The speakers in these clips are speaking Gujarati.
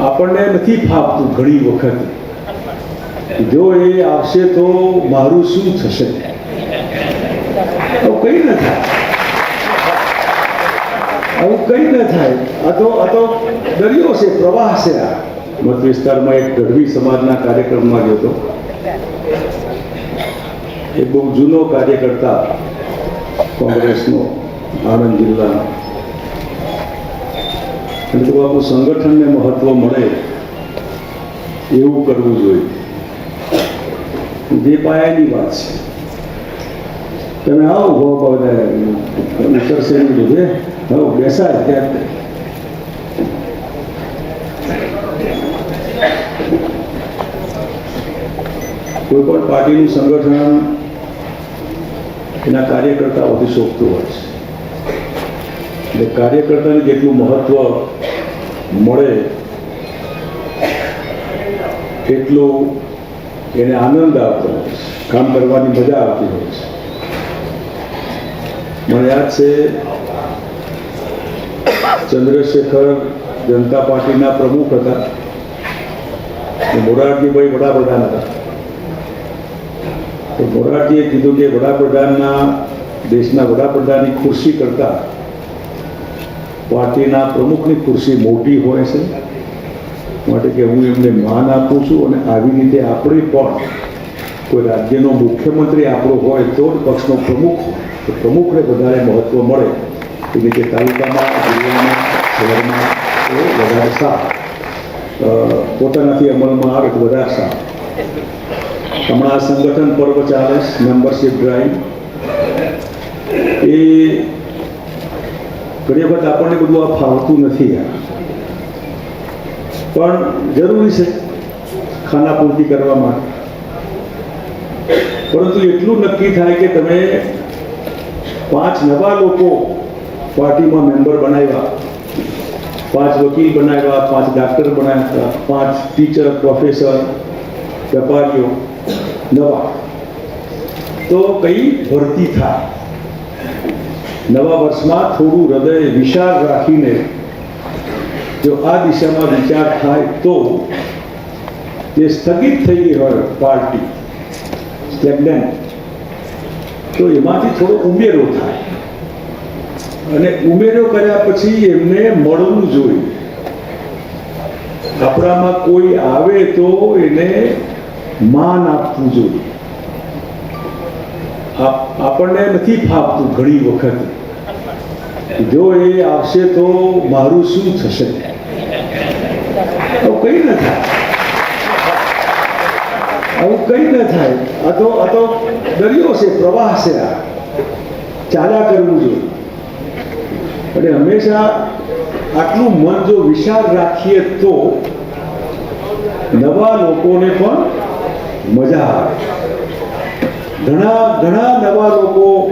આપણને નથી ફાવતું ઘણી વખત. જો એ આવશે તો મારું શું થશે? તો કઈ ન થાય. આવું કઈ ન થાય. આ તો આ તો દરિયો છે, પ્રવાહ છે આ. મત વિસ્તારમાં એક ગઢવી સમાજના કાર્યક્રમમાં ગયો હતો. એક બહુ જૂનો કાર્યકર્તા કોંગ્રેસનો આણંદ જિલ્લાનો. એટલે તો આપણું સંગઠનને મહત્વ મળે એવું કરવું જોઈએ. જે પાયાની વાત છે. તમે આવો ઊભો બધા ઉતરશે એમ કીધું હવે બેસાય ત્યાં. કોઈ પણ પાર્ટીનું સંગઠન એના કાર્યકર્તાઓથી શોભતું હોય છે. એટલે કાર્યકર્તાને જેટલું મહત્વ મળે, એટલું એને આનંદ આવતો કામ કરવાની મજા આવતી હોય છે. મને યાદ છે, ચંદ્રશેખર જનતા પાર્ટીના પ્રમુખ હતા. મોરારજીભાઈ વડાપ્રધાન હતા. તો મોરારજીએ કીધું કે વડાપ્રધાનના દેશના વડાપ્રધાનની ખુરશી કરતા પાર્ટીના પ્રમુખની ખુરશી મોટી હોય છે. માટે કે હું એમને માન આપું છું અને આવી રીતે આપણે પણ કોઈ રાજ્યનો મુખ્યમંત્રી આપણો હોય તો પક્ષનો પ્રમુખ, તો પ્રમુખને વધારે મહત્વ મળે. એટલે કે તાલુકામાં, જિલ્લામાં, શહેરમાં વધારે સારું. પોતાનાથી અમલમાં આવે તો વધારે સારું. હમણાં સંગઠન પર્વ ચાલે મેમ્બરશિપ ડ્રાઈવ એ ઘણી વખત આપણને બધું આ ફાવતું નથી આ પણ જરૂરી છે ખાના પૂર્તિ કરવા માટે. પરંતુ એટલું નક્કી થાય કે તમે પાંચ નવા લોકો પાર્ટીમાં મેમ્બર બનાવ્યા. પાંચ વકીલ બનાવ્યા, પાંચ ડાક્ટર બનાવ્યા, પાંચ ટીચર, પ્રોફેસર, વેપારીઓ નવા. તો કઈ ભરતી થાય? નવા વર્ષમાં થોડું હૃદય વિશાળ રાખીને જો આ દિશામાં વિચાર થાય તો જે સ્થગિત થઈ ગઈ હોય પાર્ટી તો એમાંથી થોડો ઉમેરો થાય. અને ઉમેરો કર્યા પછી એમને મળવું જોઈએ. આપણામાં કોઈ આવે તો એને માન આપવું જોઈએ. આપણને નથી ફાવતું ઘણી વખત જો એ આવશે તો મારું શું થશે? તો કંઈ ન થાય. આવું કંઈ ન થાય. આ તો આ તો દરિયો છે, પ્રવાહ છે આ. ચાલ્યા કરવું જોઈએ. અને હંમેશા આટલું મન જો વિશાળ રાખીએ તો નવા લોકોને પણ મજા આવે. ઘણા ઘણા નવા લોકો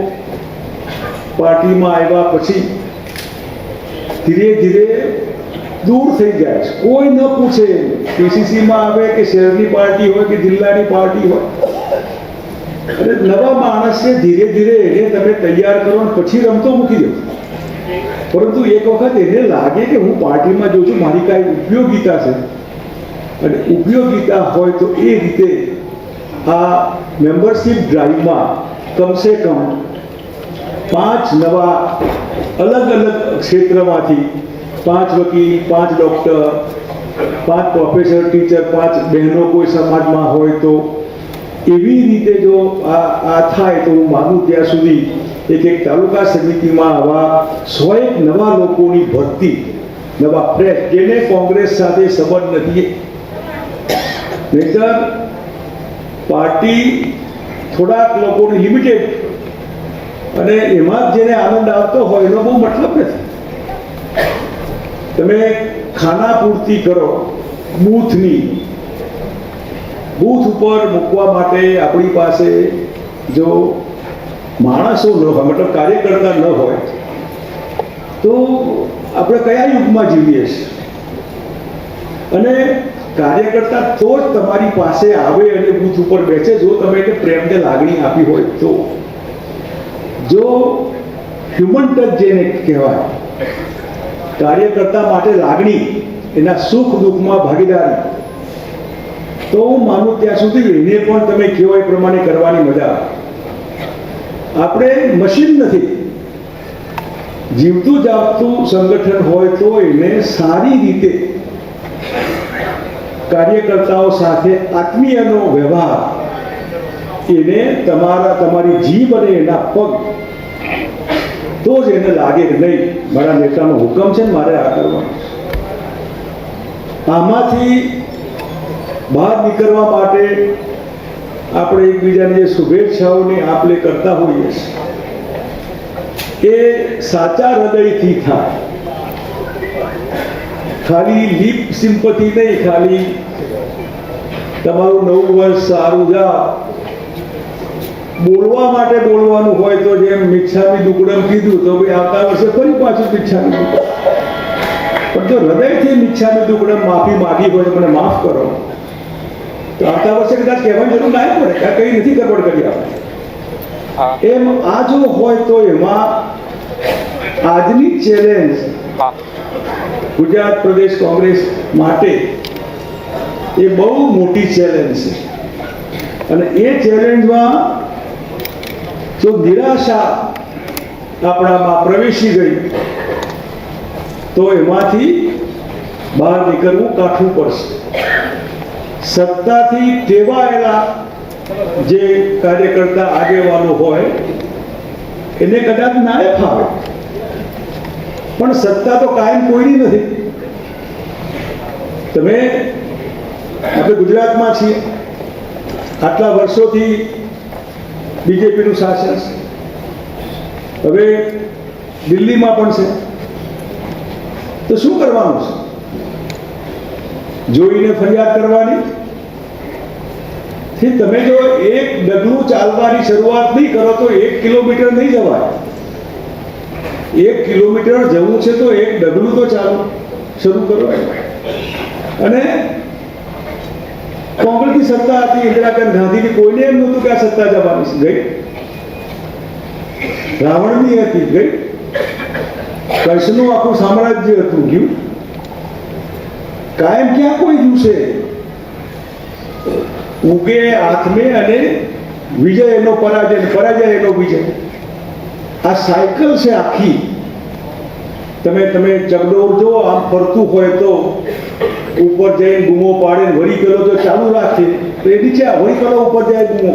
પાર્ટીમાં આવ્યા પછી ધીરે ધીરે દૂર થઈ જાય છે. કોઈ ન પૂછે પીસીસીમાં આવે કે શહેરની પાર્ટી હોય કે જિલ્લાની પાર્ટી હોય. અને નવા માણસને ધીરે ધીરે એને તમે તૈયાર કરો અને પછી રમતો મૂકી દો. પરંતુ એક વખત એને લાગે કે હું પાર્ટીમાં જોઉં છું, મારી કાંઈ ઉપયોગિતા છે. અને ઉપયોગિતા હોય તો એ રીતે આ મેમ્બરશિપ ડ્રાઈવમાં કમસે કમ પાંચ નવા અલગ અલગ ક્ષેત્રમાંથી પાંચ વકીલ, પાંચ ડૉક્ટર, પાંચ પ્રોફેસર ટીચર પાંચ બહેનો કોઈ સમાજમાં હોય તો એવી રીતે જો આ આ થાય તો હું માનું ત્યાં સુધી એક એક તાલુકા સમિતિમાં આવા સો એક નવા લોકોની ભરતી, નવા ફ્રેશ જેને કોંગ્રેસ સાથે સંબંધ નથી. નહીતર પાર્ટી થોડાક લોકોની લિમિટેડ અને એમાં જેને આનંદ આવતો હોય, એનો બહુ મતલબ નથી. તમે ખાના પૂર્તિ કરો બૂથની બૂથ ઉપર મૂકવા માટે આપણી પાસે જો માણસો ન હોય, મતલબ કાર્યકર્તા ન હોય, તો આપણે કયા યુગમાં જીવીએ છીએ? અને કાર્યકર્તા તો જ તમારી પાસે આવે અને બૂથ ઉપર બેસે, જો તમે એને પ્રેમને લાગણી આપી હોય તો. જો હ્યુમન ટચ જેને કહેવાય, કાર્યકર્તા માટે લાગણી, એના સુખ દુઃખમાં ભાગીદારી. તો હું માનું ત્યાં સુધી એને પણ તમે કહો એ પ્રમાણે કરવાની મજા આપણે મશીન નથી. જીવતું જાગતું સંગઠન હોય તો એને સારી રીતે કાર્યકર્તાઓ સાથે આત્મીયનો વ્યવહાર, એને તમારા, તમારી જીભ અને એના પગ તો જ એને લાગે કે નહીં, મારા નેતાનો હુકમ છે ને મારે આ કરવાનું. આમાંથી બહાર નીકળવા માટે આપણે એકબીજાની જે શુભેચ્છાઓની આપલે કરતા હોઈએ એ સાચા હૃદયથી થાય. ખાલી લીપ સિમ્પથી નહીં, ખાલી તમારું નવું વર્ષ સારું જા બોલવા માટે બોલવાનું હોય તો જેમ મિચ્છામી દુકડમ કીધું તો ભાઈ આવતા વર્ષે ફરી પાછું મિચ્છામી દુકડમ. પણ જો હૃદયથી મિચ્છામી દુકડમ માફી માગી હોય મને માફ કરો. તો આવતા વર્ષે કદાચ કહેવાની જરૂર ના પડે કે કઈ નથી ગડબડ કરી આપણે. એમ આ જો હોય તો એમાં આજની ચેલેન્જ ગુજરાત પ્રદેશ કોંગ્રેસ માટે એ બહુ મોટી ચેલેન્જ છે. અને એ ચેલેન્જમાં જો નિરાશા આપણામાં પ્રવેશી ગઈ, તો એમાંથી બહાર નીકળવું કાઠવું પડશે. સત્તાથી ટેવાયેલા જે કાર્યકર્તા આગેવાનો હોય, એને કદાચ ના ફાવે. પણ સત્તા તો કાયમ કોઈની નથી. તમે, આપણે ગુજરાતમાં છીએ. આટલા વર્ષોથી બીજેપીનું શાસન. છે હવે દિલ્હીમાં પણ છે. તો શું કરવાનું છે? જોઈને ફરિયાદ કરવાની? થી તમે જો એક ડગલું ચાલવાની શરૂઆત નહીં કરો તો એક કિલોમીટર નહીં જવાય. એક કિલોમીટર જવું છે તો એક ડગલું તો ચાલો. શરૂ કરો. અને કોંગ્રેસની સત્તા હતી, ઇન્દિરા ગાંધીની કોઈને એમ નહોતું કે આ સત્તા જવાની ગઈ? રાવણની હતી, ગઈ? કૃષ્ણનું આખું સામ્રાજ્ય હતું, ગયું? કાયમ ક્યાં કોઈ દિવસે ઉગે હાથમે અને વિજય એનો પરાજય પરાજય એનો વિજય. આ સાયકલ છે આખી. તમે તમે ચગડોળ જો આમ ફરતું હોય તો ઉપર જઈને ગુમો પાડે વળી પેલો જો ચાલુ રાખે તો એ નીચે વળી પેલો ઉપર જાય ગુમો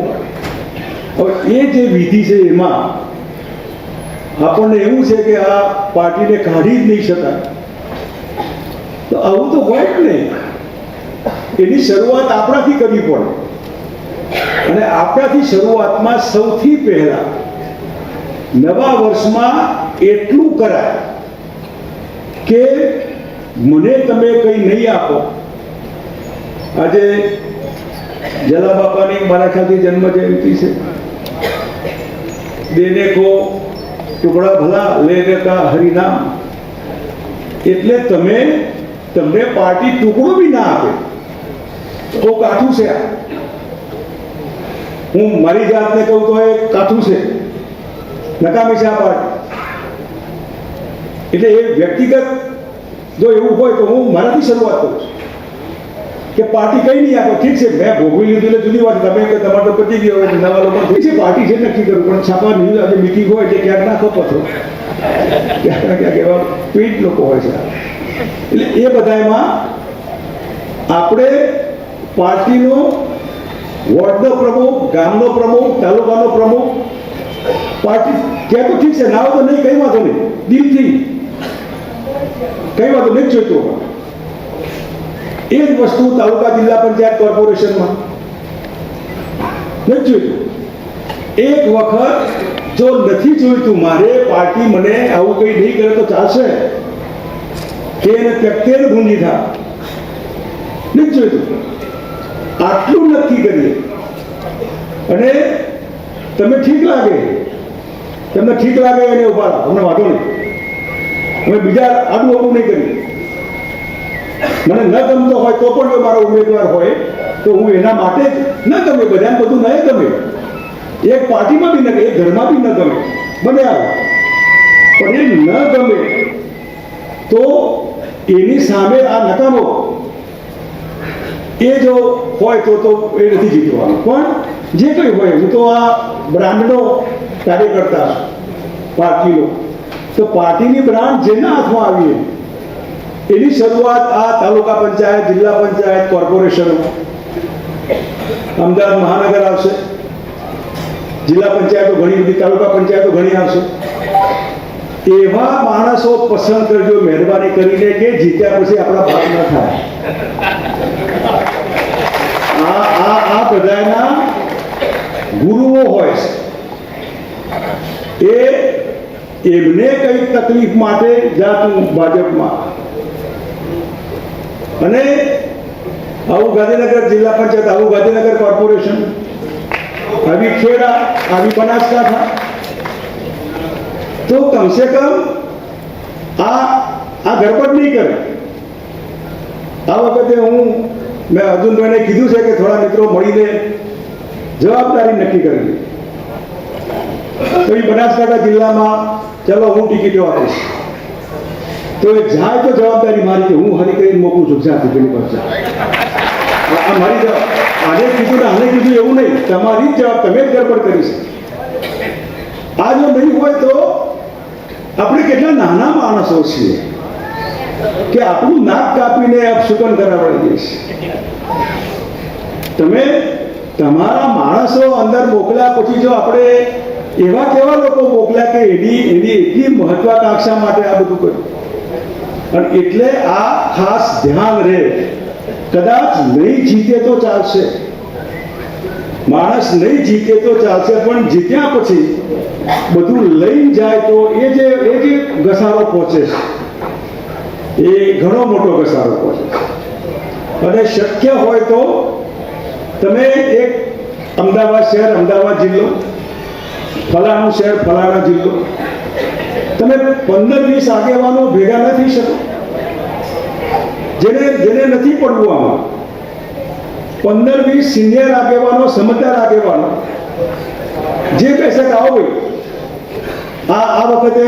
હવે એ જે વિધિ છે એમાં આપણને એવું છે કે આ પાર્ટીને કાઢી જ નહીં શકાય. તો આવું તો હોય જ નહીં. એની શરૂઆત આપણાથી કરવી પડે. અને આપણાથી શરૂઆતમાં સૌથી પહેલા નવા વર્ષમાં એટલું કરાય. કે મને તમે કંઈ નહીં આપો. આજે જલા બાપાની મારા ખ્યાલથી જન્મ જયંતિ છે. દેને કો ટુકડા ભલા, લે કા હરિનામ. એટલે તમે, તમને પાર્ટી ટુકડો બી ના આપે. તો કાઠું છે આ. હું મારી જાતને કહું તો એ કાઠું છે. નકામી છે આ પાર્ટી. એટલે એ વ્યક્તિગત જો એવું હોય તો હું મારાથી શરૂઆત કરું છું. કે પાર્ટી કઈ નહીં આપો, ઠીક છે, મેં ભોગવી લીધું એટલે જુદી વાત, તમે કે તમારો પતી ગયો હોય નવા લોકો ઠીક છે, પાર્ટી છે, નક્કી કરું, પણ છાપા ન્યૂઝ આજે મીટિંગ હોય એટલે ક્યાંક નાખો પથરો ક્યાંક ક્યાંક એવા પીઠ લોકો હોય છે. એટલે એ બધામાં આપણે પાર્ટીનો વોર્ડનો પ્રમુખ, ગામનો પ્રમુખ, તાલુકાનો પ્રમુખ, પાર્ટી ક્યાં તો ઠીક છે ના તો નહીં, કઈ વાંધો નહીં. દિલથી કઈ વાતો નથી જોઈતું. એ જ વસ્તુ તાલુકા જિલ્લા પંચાયત કોર્પોરેશનમાં. નથી જોઈતું. એક વખત જો નથી જોઈતું મારે, પાર્ટી મને આવું કંઈ નહીં કરે તો ચાલશે. એને ત્યક્તેર ગુંજી થા નથી જોઈતું. આટલું નક્કી કરીએ. અને તમે ઠીક લાગે? તમને ઠીક લાગે એને ઊભા અમને વાંધો નહીં. અમે બીજા આડું અડું નહીં કરી મને ન ગમતો હોય તો પણ જો મારો ઉમેદવાર હોય, તો હું એના માટે જ ન ગમે. બધાને બધું નહીં ગમે. એક પાર્ટીમાં બી ન ગમે, એક ઘરમાં બી ન ગમે. બને આવે. પણ એ ન ગમે, તો એની સામે આ નકામો. એ જો હોય તો તો એ નથી જીતવાનું. પણ જે કંઈ હોય, હું તો આ બ્રાન્ડનો કાર્યકર્તા છું, પાર્ટીનો. તો પાર્ટીની બ્રાન્ડ જેના હાથમાં આવીએ, એની શરૂઆત આ તાલુકા પંચાયત, જિલ્લા પંચાયત, કોર્પોરેશન, અમદાવાદ મહાનગર આવશે. જિલ્લા પંચાયતો ઘણી બધી, તાલુકા પંચાયતો ઘણી આવશે. એવા માણસો પસંદ કરજો મહેરબાની કરીને કે જીત્યા પછી આપણા ભાગ ન થાય. આ આ આ બધાના ગુરુઓ હોય. છે એ એમને કઈ તકલીફ માટે જાતું ભાજપમાં. અને આવું ગાંધીનગર જિલ્લા પંચાયત, આવું ગાંધીનગર કોર્પોરેશન, આવી ખેડા, આવી બનાસકાંઠા. તો કમસે કમ આ આ ગરબડ નહીં કરે. આ વખતે હું, મેં અર્જુનભાઈને કીધું છે કે થોડા મિત્રો મળીને જવાબદારી નક્કી કરી તો એ બનાસકાંઠા જિલ્લામાં ચલો હું ટિકિટો આપીશ તો એ જાય તો જવાબદારી મારી કે હું હરી કરીને મોકલું છું જ્યાં પેલી પર મારી આજે કીધું ને આને કીધું એવું નહીં, તમારી જવાબ તમે જ ગડબડ કરી આ જો નહીં હોય તો આપણે કેટલા નાના માણસો છીએ કે આપણું નાક કાપીને અપશુકન કરાવડી દઈશ તમે તમારા માણસો અંદર મોકલ્યા પછી જો આપણે એવા કેવા લોકો મોકલ્યા કે એની એની એટલી મહત્વાકાંક્ષા માટે આ બધું કર્યું? અને એટલે આ ખાસ ધ્યાન રહે. કદાચ નહીં જીતે તો ચાલશે. માણસ નહીં જીતે તો ચાલશે, પણ જીત્યા પછી બધું લઈ જાય તો એ જે એ જે ઘસારો પહોંચે છે, એ ઘણો મોટો ઘસારો પહોંચે અને શક્ય હોય તો તમે એક અમદાવાદ શહેર, અમદાવાદ જિલ્લો ફલાણું શહેર, ફલાણા જિલ્લો. તમે પંદર વીસ આગેવાનો ભેગા ન થઈ શકો. જેને જેને નથી પડવું આમાં. પંદર વીસ સિનિયર આગેવાનો, સમજદાર આગેવાનો, જે કહેશે કે આવો ભાઈ. આ આ વખતે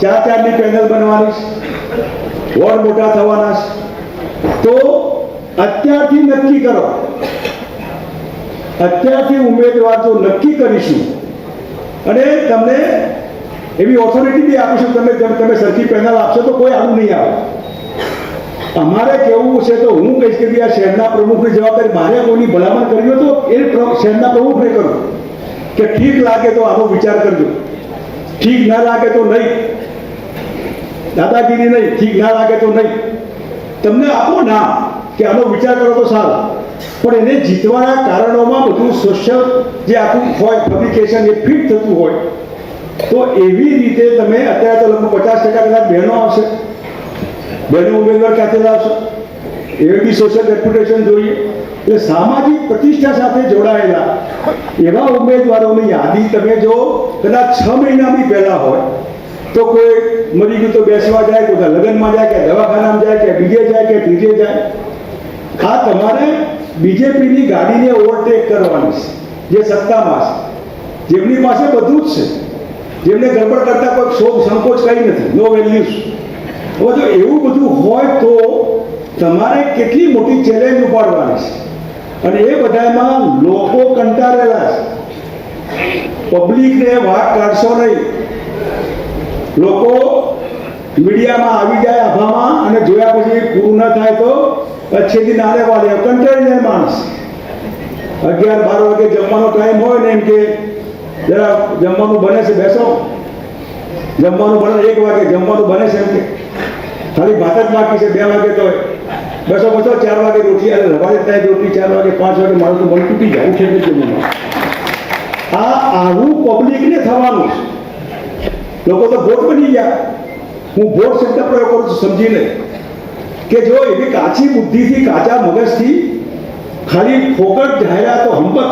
ચાર ચારની પેનલ બનવાની છે. વોર્ડ મોટા થવાના તો અત્યારથી નક્કી કરો. અત્યારથી ઉમેદવાર જો નક્કી કરીશું અને તમને એવી ઓથોરિટી બી આપીશું તમે જેમ તમે સરખી પેનલ આપશો તો કોઈ આવું નહીં આવે. અમારે કેવું છે તો હું કહીશ કે આ શહેરના પ્રમુખની જવાબદારી મારે કોઈની ભલામણ કરવી હતો એ શહેરના પ્રમુખને કરું. કે ઠીક લાગે તો આનો વિચાર કરજો. ઠીક ના લાગે તો નહીં. દાદાગીરી નહીં. ઠીક ના લાગે તો નહીં. તમને આપો ના કે આનો વિચાર કરો તો સારો. પણ એને જીતવાના કારણોમાં બધું સોશિયલ જે આખું હોય પબ્લિકેશન એ ફિટ થતું હોય, તો એવી રીતે તમે અત્યારે તો લગભગ પચાસ ટકા કદાચ બહેનો આવશે. બહેનો ઉમેદવાર ક્યાંથી લાવશો? એ બી સોશિયલ રેપ્યુટેશન જોઈએ. એટલે સામાજિક પ્રતિષ્ઠા સાથે જોડાયેલા એવા ઉમેદવારોની યાદી તમે જો કદાચ છ મહિના બી પહેલા હોય, તો કોઈ મરી ગયું તો બેસવા જાય, કોઈ લગ્નમાં જાય કે દવાખાનામાં જાય કે બીજે જાય કે ત્રીજે જાય. આ તમારે બીજેપીની ગાડીને ઓવરટેક કરવાની છે, જે સત્તામાં છે. જેમની પાસે બધું જ છે. જેમને ગડબડ કરતા કોઈ શોભ સંકોચ કંઈ નથી નો વેલ્યુઝ હવે જો એવું બધું હોય તો તમારે કેટલી મોટી ચેલેન્જ ઉપાડવાની છે. અને એ બધામાં લોકો કંટાળેલા છે. પબ્લિકને વાત કાઢશો નહીં. લોકો મીડિયામાં આવી જાય આભામાં અને જોયા પછી પૂરું ન થાય તો છેલ્લી નાને વાળે કંટાળી જાય માણસ. અગિયાર બાર વાગે જમવાનો ટાઈમ હોય ને એમ કે, જરા જમવાનું બને છે, બેસો. જમવાનું બને, એક વાગે જમવાનું બને છે એમ કે. ખાલી ભાત જ બાકી છે, બે વાગે તો બસો બસો, ચાર વાગે રોટી અને રવાડે થાય રોટી, ચાર વાગે પાંચ વાગે મારું તો મન તૂટી જાય છે આ આવું પબ્લિકને થવાનું છે. લોકો તો ભોટ બની ગયા. હું ભોટ શબ્દ પ્રયોગ કરું છું, સમજીને. કે જો એવી કાચી બુદ્ધિથી, કાચા મગજથી ખાલી ફોકટ જાહેરાતો હંપક,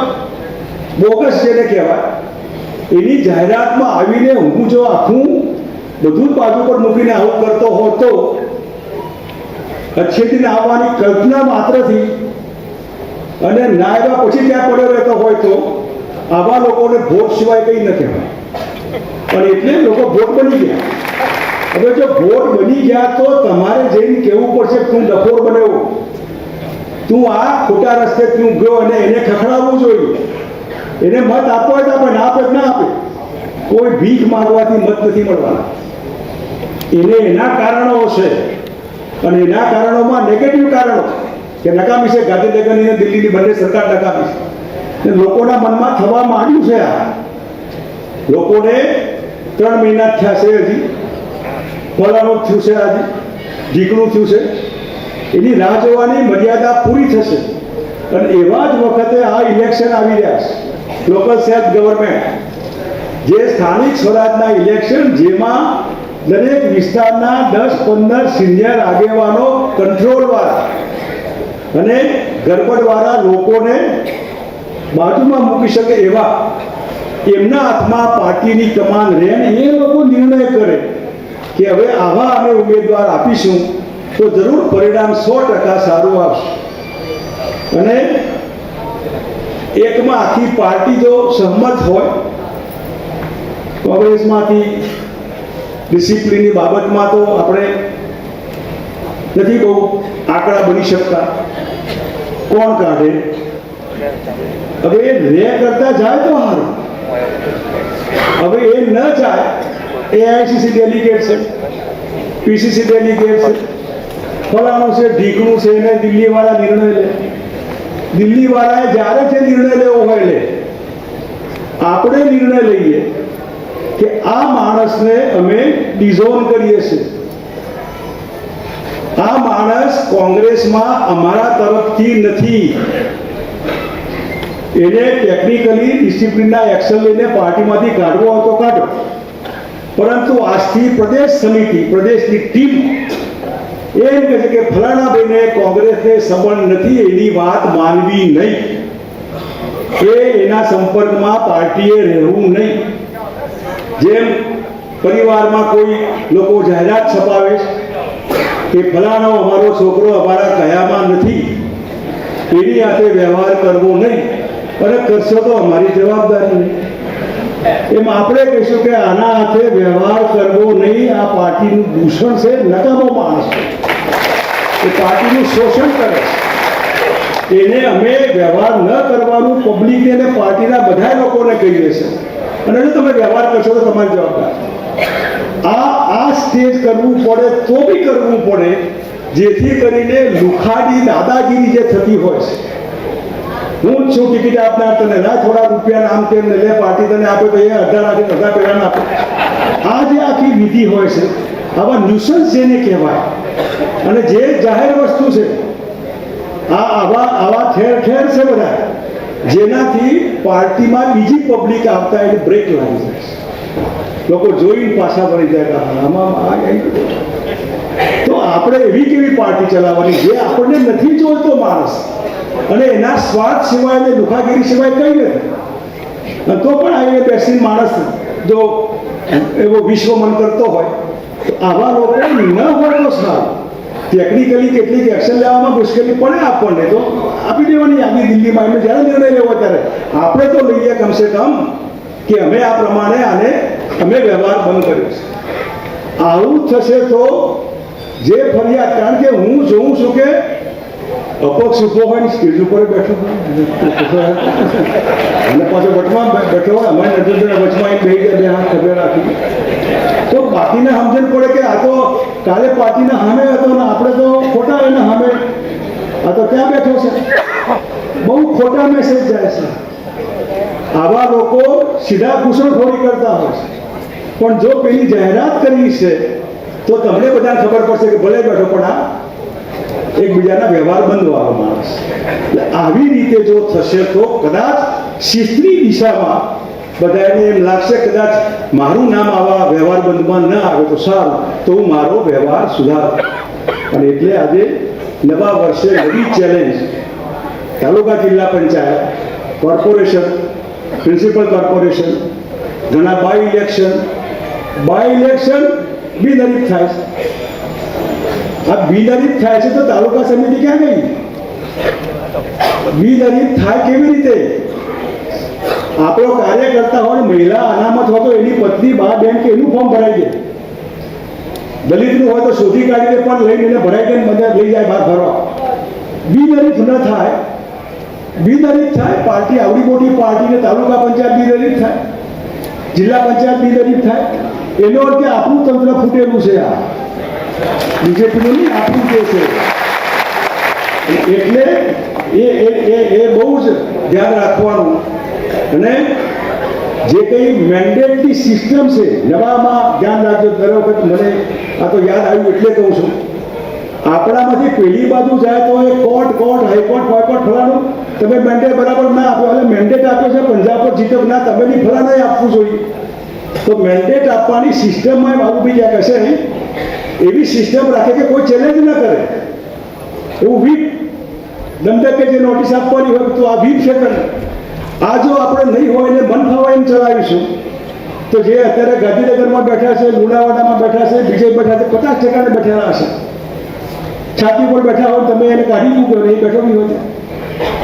બોગસ જેને કહેવાય, એની જાહેરાતમાં આવીને હું જો આખું બધું બાજુ પર મૂકીને આવું કરતો હોત તો અચ્છેદીને આવવાની કલ્પના માત્રથી અને ના એવા પછી ત્યાં પડ્યો રહેતો હોય તો, આવા લોકોને ભોટ સિવાય કંઈ ન કહેવાય. પણ એટલે લોકો ભોટ બની ગયા. હવે જો વોટ બની ગયા તો તમારે જઈને કહેવું પડશે તું ડફોર બનાવ્યો તું આ ખોટા રસ્તે તું ગયો અને એને ખખડાવવું જોઈએ. એને મત આપવો હોય તો આપણે ના આપે ના આપે. કોઈ ભીખ માંગવાથી મત નથી મળવાના. એને એના કારણો છે. અને એના કારણોમાં નેગેટિવ કારણો કે નકામી છે ગાંધીનગરની અને દિલ્હીની બંને સરકાર નકામી છે. લોકોના મનમાં થવા માંડ્યું છે આ. લોકોને ત્રણ મહિના થયા છે હજી. ફલાણું થયું છે આજે? ઢીકણું થયું છે? એની રાહ જોવાની મર્યાદા પૂરી થશે. અને એવા જ વખતે આ ઇલેક્શન આવી રહ્યા છે. લોકલ સેલ્ફ ગવર્મેન્ટ જે સ્થાનિક સ્વરાજના ઇલેક્શન જેમાં દરેક વિસ્તારના દસ પંદર સિનિયર આગેવાનો કંટ્રોલવાળા અને ગરબડવાળા લોકોને બાજુમાં મૂકી શકે એવા. એમના હાથમાં પાર્ટીની કમાન રહે એ લોકો નિર્ણય કરે. કે હવે આવા અમે ઉમેદવાર આપીશું તો જરૂર પરિણામ સો ટકા સારું આવશે. અને એકમાં આખી પાર્ટી જો સહમત હોય, કોંગ્રેસમાંથી ડિસિપ્લિનની બાબતમાં તો આપણે નથી બહુ આંકડા બની શકતા. કોણ કાઢે? હવે એ રે કરતા જાય તો સારું હવે એ ન જાય એઆઈસીસી ડેલિગેટ છે પીસીસી ડેલિગેટ છે. ફલાણું છે, ઢીકણું છે, એને દિલ્હીવાળા નિર્ણય લે. દિલ્હીવાળાએ જ્યારે જે નિર્ણય લેવો હોય લે, આપણે નિર્ણય લઈએ કે આ માણસને અમે ડિઝોન કરીએ છીએ. આ માણસ કોંગ્રેસમાં અમારા તરફથી નથી. એને ટેકનિકલી ડિસિપ્લિનના એક્શન લઈને પાર્ટીમાંથી કાઢવો હતો કાઢો. પરંતુ આજથી પ્રદેશ સમિતિ, પ્રદેશની ટીમ એમ કહે છે કે ફલાણા ભાઈને કોંગ્રેસને સંબંધ નથી, એની વાત માનવી નહીં. એ એના સંપર્કમાં પાર્ટીએ રહેવું નહીં. જેમ પરિવારમાં કોઈ લોકો જાહેરાત છપાવે કે ફલાણો અમારો છોકરો અમારા કયામાં નથી, એની સાથે વ્યવહાર કરવો નહીં. અને કરશો તો અમારી જવાબદારી નહીં. એમ આપણે કહીશું કે આના હાથે વ્યવહાર કરવો નહીં, આ પાર્ટીનું દૂષણ છે, નકામો માણસ છે. એ પાર્ટીનું શોષણ કરે છે. એને અમે વ્યવહાર ન કરવાનું પબ્લિકને અને પાર્ટીના બધા લોકોને કહીએ છીએ અને જો તમે વ્યવહાર કરશો તો તમારી જવાબદાર આ આ સ્ટેજ કરવું પડે તો બી કરવું પડે, જેથી કરીને લુખાડી દાદાગીરી જે થતી હોય છે હું છું ટિકિટ આપનાર તને ના થોડા રૂપિયા આમ તેમ ને લે, પાર્ટી તને આપે તો એ અડધા રાખી અડધા પહેલા આપે. આ જે આખી વિધિ હોય છે. આવા ન્યુસન્સ જેને કહેવાય. અને જે જાહેર વસ્તુ છે, આ આવા આવા ઠેર ઠેર છે બધા. જેનાથી પાર્ટીમાં બીજી પબ્લિક આવતા એને બ્રેક લાગી જાય લોકો જોઈને પાછા વળી જાય આમાં આ તો આપણે એવી કેવી પાર્ટી ચલાવવાની? જે આપણને નથી જોઈતો માણસ. અને એના સ્વાદ સિવાય ને દુખાગીરી સિવાય કઈ નથી. તો પણ આવીને બેસીને માણસ જો એવો વિશ્વ મન કરતો હોય, તો આવા લોકો ન હોય તો સારું. ટેકનિકલી કેટલીક એક્શન લેવામાં મુશ્કેલી પડે આપણને તો. આપી દેવાની આપણી દિલ્હીમાં. એમને જ્યારે નિર્ણય લેવો ત્યારે આપણે તો લઈએ કમસે કમ કે અમે આ પ્રમાણે આને અમે વ્યવહાર બંધ કર્યો છે. આવું થશે તો જે ફરિયાદ, કારણ કે હું જોઉં છું કે અપક્ષ ઊભો હોય ને સ્ટેજ ઉપર બેઠો હોય અને પાછો વટમાં બે- બેઠો હોય અમારી નજર વચમાં એક બે બે હાથ ખભે રાખી તો બાકીને સમજણ પડે કે આ તો કાલે પાર્ટીના સામે હતો ને આપણે તો ખોટા એના સામે આ તો ક્યાં બેઠો છે બહુ ખોટા મેસેજ જાય છે આવા લોકો સીધા ઘૂસણખોરી કરતા હોય છે પણ જો પેલી જાહેરાત કરી છે તો તમને બધાને ખબર પડશે કે ભલે બેઠો પણ આ એકબીજાના વ્યવહાર બંધવાનો એટલે આવી રીતે જો થશે તો કદાચ શિસ્તની દિશામાં બધાને એમ લાગશે કદાચ મારું નામ આવા વ્યવહાર બંધમાં ન આવે તો સારું, તો હું મારો વ્યવહાર સુધાર. અને એટલે આજે નવા વર્ષે નવી ચેલેન્જ તાલુકા જિલ્લા પંચાયત, કોર્પોરેશન પ્રિન્સિપલ કોર્પોરેશન, ઘણા બાય ઇલેક્શન બાય ઇલેક્શન બિનહરીફ થાય આ બિનહરીફ થાય છે તો તાલુકા સમિતિ ક્યાં ગઈ બિનહરીફ થાય કેવી રીતે આપણો કાર્યકર્તા હોય મહિલા અનામત હોય તો એની પત્ની બા બેન કે એનું ફોર્મ ભરાઈ દે દલિતનું હોય તો શોધી કાઢીને પણ લઈને એને ભરાઈ દે બધા લઈ જાય બહાર ફરવા બિનહરીફ ન થાય બિનહરીફ થાય પાર્ટી આવડી મોટી પાર્ટીને તાલુકા પંચાયત બિનહરીફ થાય જિલ્લા પંચાયત બિનહરીફ થાય એનો અર્થ આપણું તંત્ર ફૂટેલું છે આ બીજેપીનું આપણું કે છે. એટલે એ એ એ એ બહુ જ ધ્યાન રાખવાનું. અને જે કંઈ મેન્ડેટની સિસ્ટમ છે, નવામાં ધ્યાન રાખજો, દર વખત મને આ તો યાદ આવ્યું એટલે કહું છું. આપણામાંથી પેલી બાજુ જાય તો એ court court, high court high court ફલાણું. તમે મેન્ડેટ બરાબર ના આપ્યો એટલે મેન્ડેટ આપ્યો છે, પંજાબ પર જીતો ના, તમે નહીં ફલાણા આપવું જોઈએ. તો મેન્ડેટ આપવાની સિસ્ટમમાં બાબુ ભાઈ જ્યાં હશે નહીં. એવી સિસ્ટમ રાખે કે કોઈ ચેલેન્જ ન કરે. એવું વીપ દંડક જે નોટિસ આપવાની હોય તો આ વીપ કે આ જો આપણે નહીં હોય ને મન ફાવા એમ ચલાવીશું, તો જે અત્યારે ગાંધીનગરમાં બેઠા છે, લુણાવાડામાં બેઠા છે બીજે બેઠા છે, પચાસ ટકાને બેઠેલા હશે. છાતી પર બેઠા હોય તમે એને કાઢી મૂકો, નહીં બેઠો બી હોય.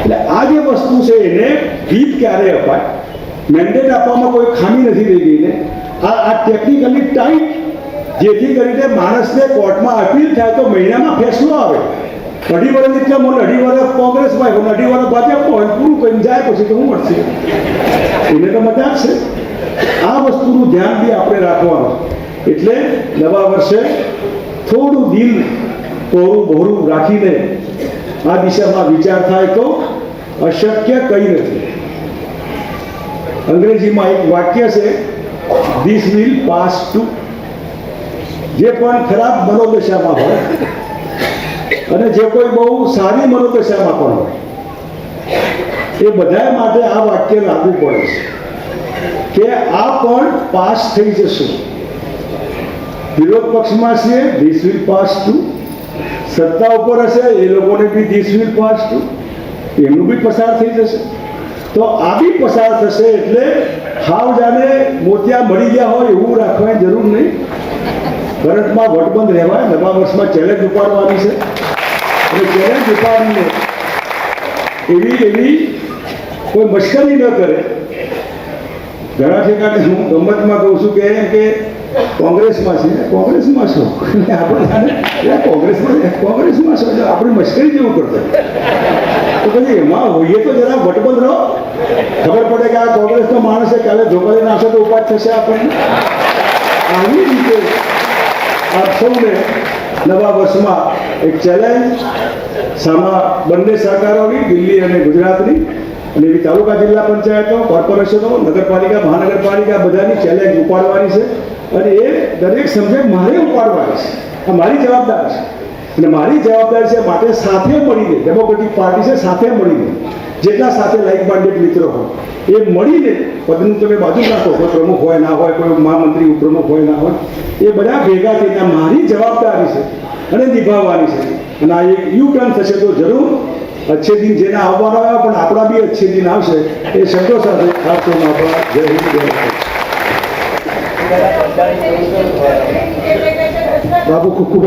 એટલે આ જે વસ્તુ છે એને વીપ ક્યારે અપાય. મેન્ડેટ આપવામાં કોઈ ખામી નથી રહી ગઈને. આ આ ટેકનિકલી ટાઈટ જેથી કરીને માણસને કોર્ટમાં અપીલ થાય તો મહિનામાં ફેસલો આવે. અઢી વર્ષ એટલે મને અઢી વર્ષ કોંગ્રેસમાં હોય અઢી વર્ષ ભાજપ હોય, પૂરું કરીને જાય પછી તો હું મળશે. એને તો મજા છે આ વસ્તુનું ધ્યાન બી આપણે રાખવાનું. એટલે નવા વર્ષે થોડું દિલ કોરું બહોરું રાખીને આ દિશામાં વિચાર થાય તો અશક્ય કંઈ નથી. અંગ્રેજીમાં એક વાક્ય છે ધીસ વિલ પાસ ટુ જે પણ ખરાબ મનોદશામાં હોય અને જે કોઈ બહુ સારી મનોદશામાં પણ હોય, એ બધા માટે આ વાક્ય લાગુ પડે છે કે આ પણ પાસ થઈ જશે. વિરોધ પક્ષમાં છે ધીસ વિલ પાસ ટુ સત્તા ઉપર હશે, એ લોકોને બી ધીસ વિલ પાસ ટુ એમનું બી પસાર થઈ જશે. તો આ બી પસાર થશે એટલે હાવ જાને મોતિયા મળી ગયા હોય એવું રાખવાની જરૂર નહીં. ભારતમાં વટબંધ રહેવાય, નવા વર્ષમાં ચેલેન્જ ઉપાડવાની છે. અને ચેલેન્જ ઉપાડીને એવી એવી કોઈ મશ્કરી ન કરે. ઘણા ઠેકાણે હું ગમતમાં કહું છું કે કે કોંગ્રેસમાં છે. કોંગ્રેસમાં છો? આપણે કોંગ્રેસમાં કોંગ્રેસમાં છો? આપણે મશ્કરી જેવું કરતા. તો પછી એમાં હોઈએ તો જરા વટબંધ રહો. ખબર પડે કે આ કોંગ્રેસનો માણસ છે, કાલે ધોકાઈ નાખશે તો ઉપાડ થશે આપણને. આવી રીતે આપ સૌને નવા વર્ષમાં એક ચેલેન્જ સામા બંને સરકારોની દિલ્હી અને ગુજરાતની, અને એવી તાલુકા જિલ્લા પંચાયતો, કોર્પોરેશનો, નગરપાલિકા, મહાનગરપાલિકા બધાની ચેલેન્જ ઉપાડવાની છે. અને એ દરેક સમજે મારે ઉપાડવાની છે. આ મારી જવાબદારી છે. અને મારી જવાબદારી છે માટે સાથે મળીને ડેમોક્રેટિક પાર્ટી છે, સાથે મળીને, જેટલા સાથે લાઇક માઇન્ડેડ મિત્રો હોય, એ મળીને પદનું તમે બાજુ રાખો કોઈ પ્રમુખ હોય, ના હોય, કોઈ મહામંત્રી, ઉપપ્રમુખ હોય, ના હોય, એ બધા ભેગા થઈને મારી જવાબદારી છે અને નિભાવવાની છે અને આ એક યુ ટર્ન થશે તો જરૂર અચ્છે દિન જેના આવવાના આવ્યા પણ આપણા બી અચ્છે દિન આવશે, એ શબ્દો સાથે ખાસ કરીને આપણા જય હિન્દ, જય. બાબુ ખૂબ